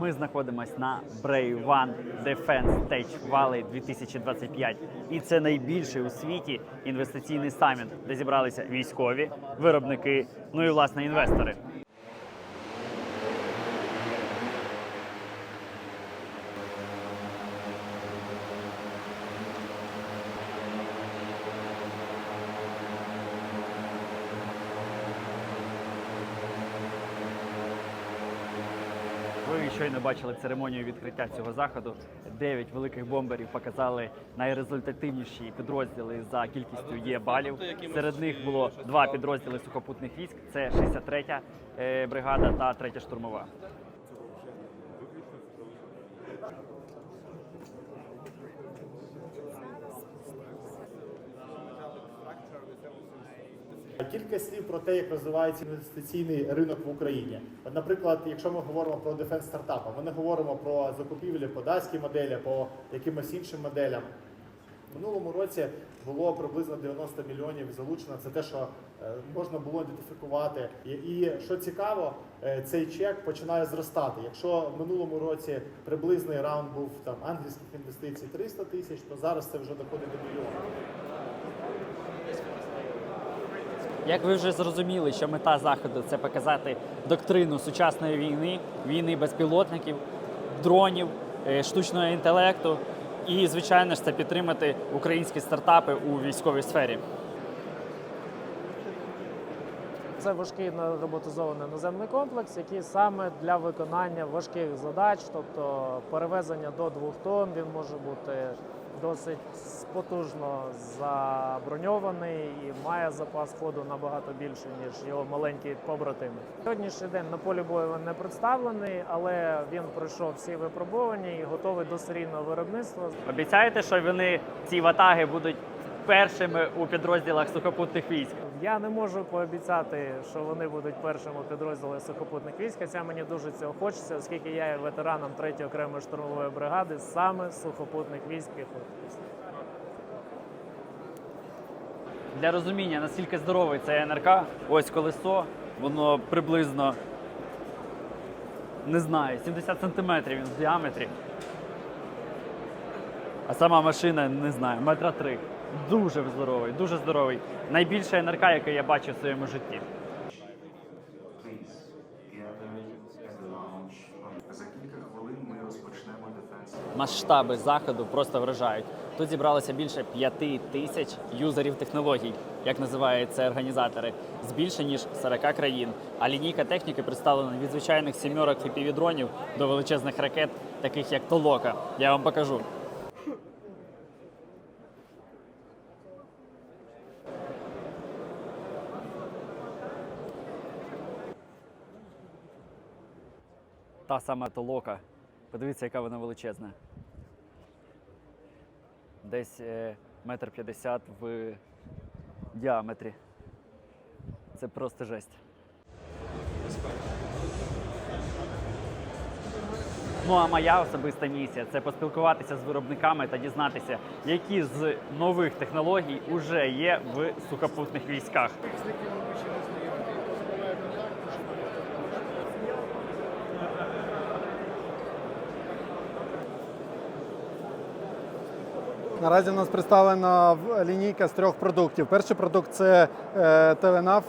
Ми знаходимося на Brave One Defense Tech Valley 2025. І це найбільший у світі інвестиційний саміт, де зібралися військові, виробники, ну і власне інвестори. Ви щойно бачили церемонію відкриття цього заходу. Дев'ять великих бомберів показали найрезультативніші підрозділи за кількістю є балів. Серед них було два підрозділи сухопутних військ: це 63-я е, бригада та 3-я штурмова. Кілька слів про те, як розвивається інвестиційний ринок в Україні. От, наприклад, якщо ми говоримо про дефенс стартапи, ми не говоримо про закупівлі по датській моделі, по якимось іншим моделям. В минулому році було приблизно 90 мільйонів залучено. Це те, що е, можна було ідентифікувати. І, і що цікаво, е, цей чек починає зростати. Якщо в минулому році приблизний раунд був там англійських інвестицій 300 тисяч, то зараз це вже доходить до мільйона. Як ви вже зрозуміли, що мета заходу це показати доктрину сучасної війни, війни безпілотників, дронів, е, штучного інтелекту, і, звичайно ж, це підтримати українські стартапи у військовій сфері. Це важкий роботизований наземний комплекс, який саме для виконання важких задач, тобто перевезення до двох тонн, він може бути досить потужно заброньований і має запас ходу набагато більше, ніж його маленькі побратими. Сьогоднішній день на полі бою він не представлений, але він пройшов всі випробування і готовий до серійного виробництва. Обіцяєте, що вони ці ватаги будуть першими у підрозділах сухопутних військ? Я не можу пообіцяти, що вони будуть першими підрозділами сухопутних військ. Хоча мені дуже цього хочеться, оскільки я є ветераном 3-ї окремої штурмової бригади саме сухопутних військ піхоти. Для розуміння, наскільки здоровий цей НРК, ось колесо, воно приблизно не знаю, 70 сантиметрів він в діаметрі. А сама машина, не знаю, метра три. Дуже здоровий, дуже здоровий. Найбільше НРК, яке я бачив в своєму житті. За кілька хвилин ми розпочнемо дефенс. Масштаби заходу просто вражають. Тут зібралося більше п'яти тисяч юзерів технологій, як називають це організатори, з більше ніж 40 країн. А лінійка техніки представлена від звичайних сімерок фіпівідронів до величезних ракет, таких як Толока. Я вам покажу. Та сама Толока. Подивіться, яка вона величезна. Десь е, метр п'ятдесят в діаметрі. Це просто жесть. Ну а моя особиста місія це поспілкуватися з виробниками та дізнатися, які з нових технологій уже є в сухопутних військах. Наразі в нас представлена лінійка з трьох продуктів. Перший продукт це теленав,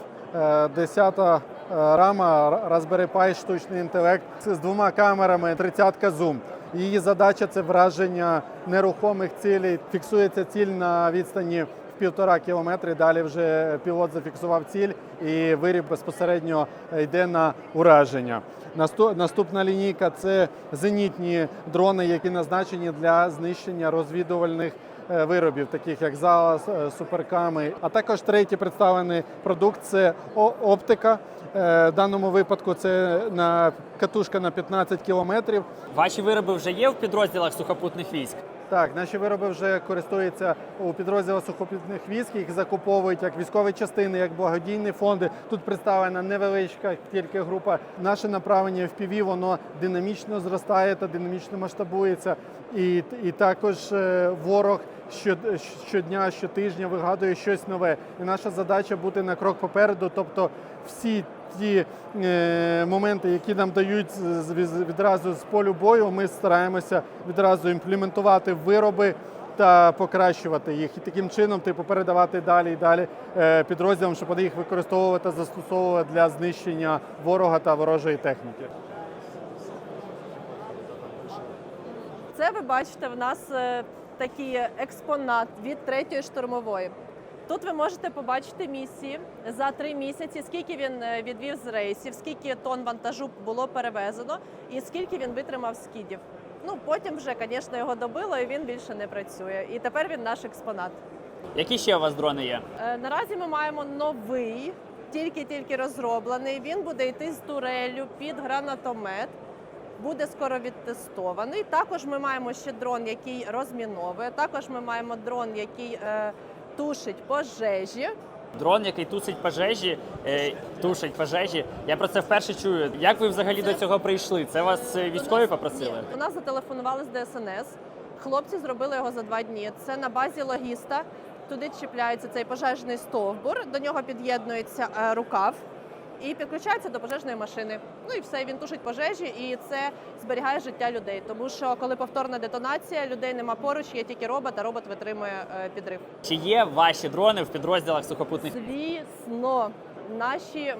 десята рама Raspberry Pi, штучний інтелект з двома камерами, 30 зум. Її задача це враження нерухомих цілей. Фіксується ціль на відстані півтора кілометри. Далі вже пілот зафіксував ціль і виріб безпосередньо йде на ураження. Насту- Наступна лінійка це зенітні дрони, які назначені для знищення розвідувальних е, виробів, таких як зала, с- суперками. А також третій представлений продукт це оптика. Е, В даному випадку це на катушка на 15 кілометрів. Ваші вироби вже є в підрозділах сухопутних військ. Так, наші вироби вже користуються у підрозділах сухопутних військ, їх закуповують як військові частини, як благодійні фонди. Тут представлена невеличка тільки група. Наше направлення в FPV, воно динамічно зростає та динамічно масштабується. І, і також е, ворог щодня, щотижня вигадує щось нове. І наша задача бути на крок попереду, тобто всі ті е, моменти, які нам дають відразу з полю бою, ми стараємося відразу імплементувати вироби та покращувати їх. І таким чином, типу, передавати далі і далі е, підрозділам, щоб вони їх використовували та застосовували для знищення ворога та ворожої техніки. Це ви бачите в нас е, такий експонат від третьої штурмової. Тут ви можете побачити місії за три місяці, скільки він е, відвів з рейсів, скільки тонн вантажу було перевезено і скільки він витримав скидів. Ну потім вже, звісно, його добило і він більше не працює. І тепер він наш експонат. Які ще у вас дрони є? Е, Наразі ми маємо новий, тільки-тільки розроблений. Він буде йти з турелю під гранатомет. Буде скоро відтестований. Також ми маємо ще дрон, який розміновує. Також ми маємо дрон, який е, тушить пожежі. Дрон, який тусить пожежі, е, тушить пожежі. Я про це вперше чую. Як ви взагалі до цього прийшли? Це вас е, військові попросили? У нас зателефонували з ДСНС. Хлопці зробили його за два дні. Це на базі логіста. Туди чіпляється цей пожежний стовбур, до нього під'єднується е, рукав і підключається до пожежної машини. Ну і все, він тушить пожежі, і це зберігає життя людей. Тому що коли повторна детонація, людей нема поруч, є тільки робот, а робот витримує е, підрив. Чи є ваші дрони в підрозділах сухопутних? Звісно, наші м,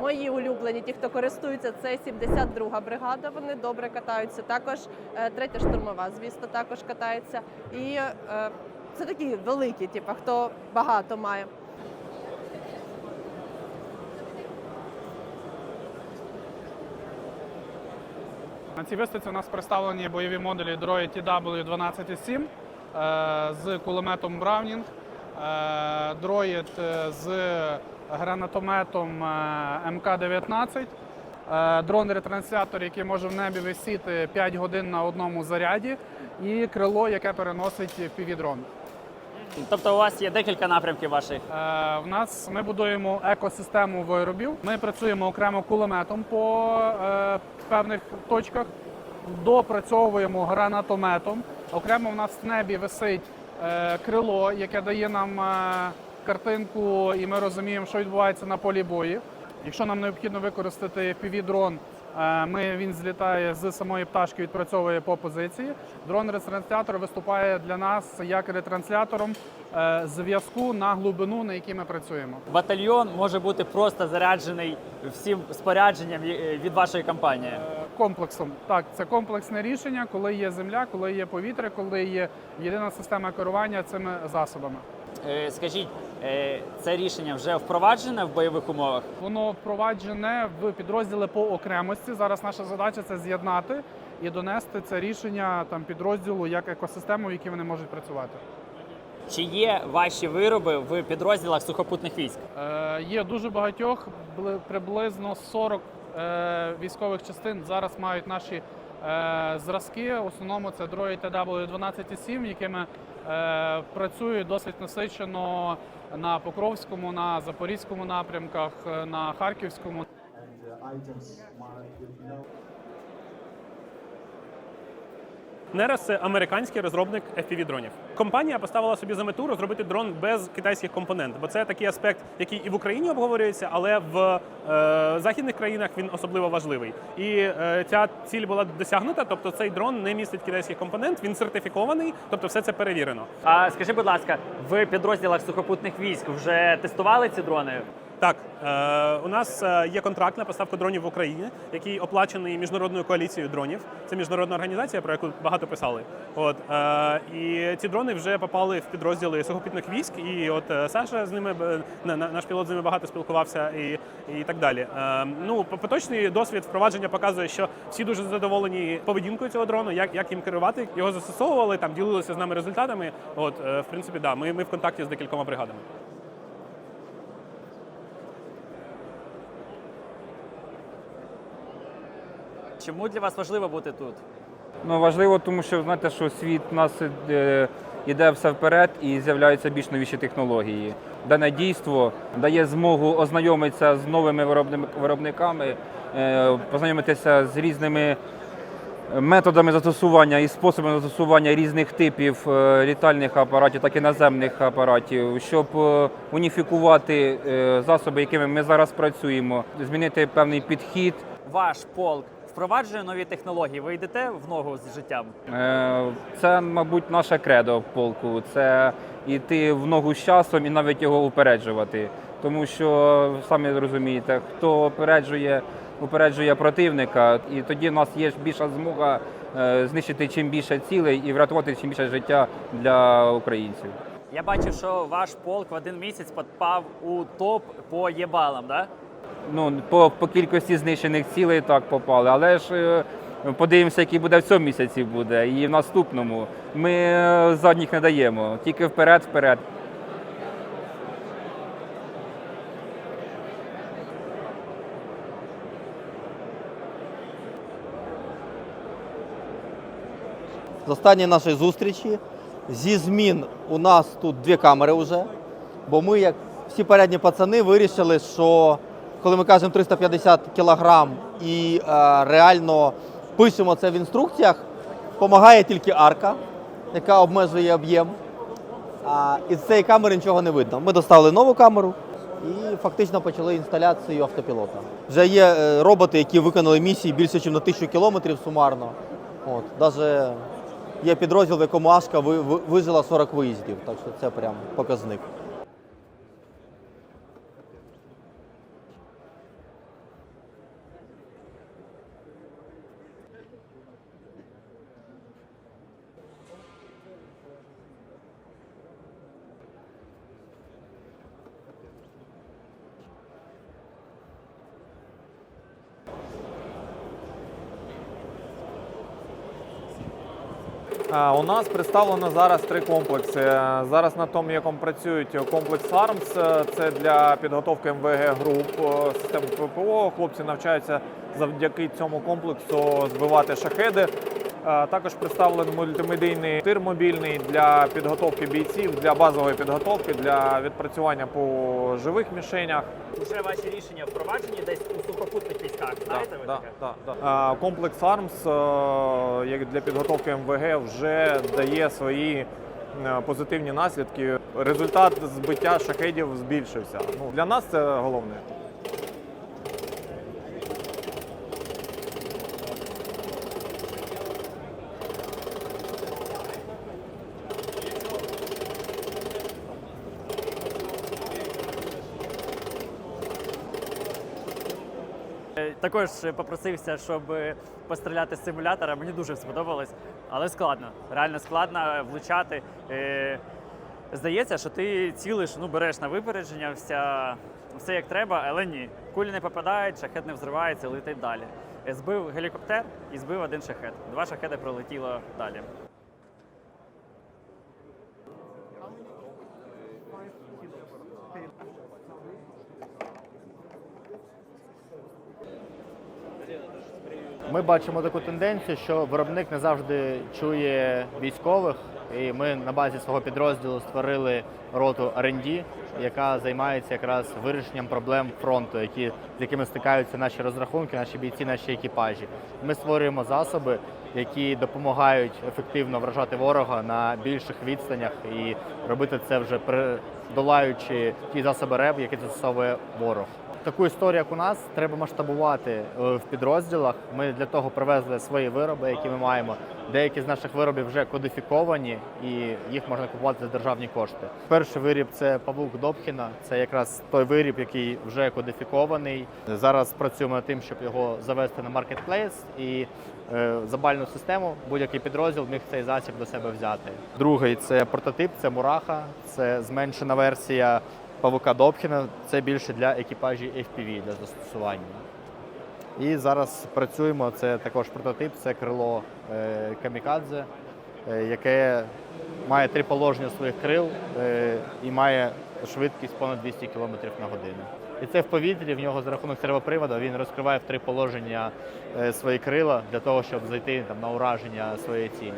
мої улюблені, ті, хто користується, це 72-га бригада. Вони добре катаються. Також е, третя штурмова, звісно, також катається. І е, це такі великі, типу, хто багато має. На цій виставці у нас представлені бойові модулі Droid TW-12,7 е, з кулеметом Browning, е, Droid е, з гранатометом е, МК-19, е, дрон-ретранслятор, який може в небі висіти 5 годин на одному заряді, і крило, яке переносить FPV-дрон. Тобто у вас є декілька напрямків ваших. Е, В нас ми будуємо екосистему виробів. Ми працюємо окремо кулеметом по е, певних точках, допрацьовуємо гранатометом. Окремо в нас в небі висить е, крило, яке дає нам е, картинку, і ми розуміємо, що відбувається на полі бою. Якщо нам необхідно використати FPV-дрон, е, ми, він злітає з самої пташки, відпрацьовує по позиції. Дрон-ретранслятор виступає для нас як ретранслятором е, зв'язку на глибину, на якій ми працюємо. Батальйон може бути просто заряджений всім спорядженням е, від вашої компанії. Е, Комплексом так, це комплексне рішення, коли є земля, коли є повітря, коли є єдина система керування цими засобами. Е, Скажіть, е, це рішення вже впроваджене в бойових умовах? Воно впроваджене в підрозділи по окремості. Зараз наша задача це з'єднати і донести це рішення там підрозділу як екосистему, в якій вони можуть працювати. Чи є ваші вироби в підрозділах сухопутних військ? Е, є дуже багатьох, бли- приблизно 40 е, військових частин зараз мають наші е, зразки. В основному це Droid TW-12,7, якими е, працюють досить насичено на Покровському, на Запорізькому напрямках, на Харківському. Нерас це американський розробник FPV-дронів. Компанія поставила собі за мету розробити дрон без китайських компонент, бо це такий аспект, який і в Україні обговорюється, але в е, західних країнах він особливо важливий. І е, ця ціль була досягнута. Тобто цей дрон не містить китайських компонент, він сертифікований, тобто все це перевірено. А скажи, будь ласка, в підрозділах сухопутних військ вже тестували ці дрони? Так, е, у нас е, є контракт на поставку дронів в Україні, який оплачений міжнародною коаліцією дронів. Це міжнародна організація, про яку багато писали. От е, і ці дрони вже попали в підрозділи сухопутних військ. І от Саша з ними на- на- наш пілот з ними багато спілкувався і, і так далі. Ну, поточний досвід впровадження показує, що всі дуже задоволені поведінкою цього дрону, як, як їм керувати. Його застосовували там, ділилися з нами результатами. От, в принципі, да, ми, ми в контакті з декількома бригадами. Чому для вас важливо бути тут? Ну, важливо, тому що знаєте, що світ у нас е, іде все вперед і з'являються більш новіші технології. Дане дійство дає змогу ознайомитися з новими виробниками, е, познайомитися з різними методами застосування і способами застосування різних типів е, літальних апаратів, так і наземних апаратів, щоб е, уніфікувати е, засоби, якими ми зараз працюємо, змінити певний підхід. Ваш полк впроваджує нові технології. Ви йдете в ногу з життям? Е, Це, мабуть, наше кредо в полку. Це йти в ногу з часом і навіть його упереджувати. Тому що самі розумієте, хто упереджує, упереджує противника, і тоді в нас є більша змога е, знищити чим більше цілей і врятувати чим більше життя для українців. Я бачив, що ваш полк в один місяць попав у топ по єбалам, да? Ну, по, по кількості знищених цілей так попали. Але ж е, подивимося, який буде в цьому місяці буде, і в наступному. Ми е, задніх не даємо, тільки вперед, вперед. з останньої нашої зустрічі. Зі змін у нас тут дві камери вже. Бо ми, як всі передні пацани, вирішили, що коли ми кажемо 350 кілограм і е, реально пишемо це в інструкціях, допомагає тільки арка, яка обмежує об'єм. А із цієї камери нічого не видно. Ми доставили нову камеру і фактично почали інсталяцію автопілота. Вже є е, роботи, які виконали місії більше, ніж на тисячу кілометрів сумарно. От, даже є підрозділ, в якому Ашка ви- ви- вижила 40 виїздів, так що це прям показник. У нас представлено зараз три комплекси. Зараз на тому, якому працюють комплекс АРМС, е, це для підготовки МВГ груп е, систем ППО. Хлопці навчаються завдяки цьому комплексу збивати шахеди. Е, Також представлений мультимедійний тир мобільний для підготовки бійців, для базової підготовки, для відпрацювання по живих мішенях. Уже ваші рішення впроваджені десь у сухопутних військах. Знаєте ви Да, таке? да, да. Комплекс АРМС е, як для підготовки МВГ вже дає свої е, позитивні наслідки. Результат збиття шахедів збільшився. Ну, для нас це головне. Е, Також попросився, щоб постріляти з симулятора. Мені дуже сподобалось, але складно. Реально складно влучати. Е, Здається, що ти цілиш, ну береш на випередження, вся, все як треба, але ні. Кулі не попадають, шахет не взривається, летить далі. Збив гелікоптер і збив один шахет. Два шахеди пролетіло далі. Ми бачимо таку тенденцію, що виробник не завжди чує військових, і ми на базі свого підрозділу створили роту R&D, яка займається якраз вирішенням проблем фронту, які, з якими стикаються наші розрахунки, наші бійці, наші екіпажі. Ми створюємо засоби, які допомагають ефективно вражати ворога на більших відстанях і робити це вже долаючи ті засоби РЕБ, які застосовує ворог. Таку історію, як у нас, треба масштабувати е, в підрозділах. Ми для того привезли свої вироби, які ми маємо. Деякі з наших виробів вже кодифіковані, і їх можна купувати за державні кошти. Перший виріб це павук Добхіна. Це якраз той виріб, який вже кодифікований. Зараз працюємо над тим, щоб його завести на маркетплейс і е, за бальну систему будь-який підрозділ міг цей засіб до себе взяти. Другий це прототип, це мураха, це зменшена версія павука Добхіна. Це більше для екіпажів FPV для застосування. І зараз працюємо. Це також прототип, це крило е, камікадзе, е, яке має три положення своїх крил е, і має швидкість понад 200 км на годину. І це в повітрі, в нього за рахунок сервоприводу він розкриває в три положення е, свої крила для того, щоб зайти там, на ураження своєї цілі.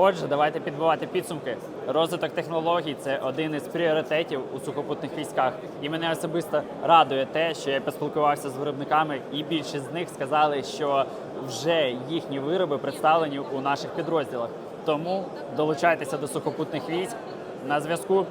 Отже, давайте підбивати підсумки. Розвиток технологій це один із пріоритетів у сухопутних військах. І мене особисто радує те, що я поспілкувався з виробниками, і більшість з них сказали, що вже їхні вироби представлені у наших підрозділах. Тому долучайтеся до сухопутних військ на зв'язку.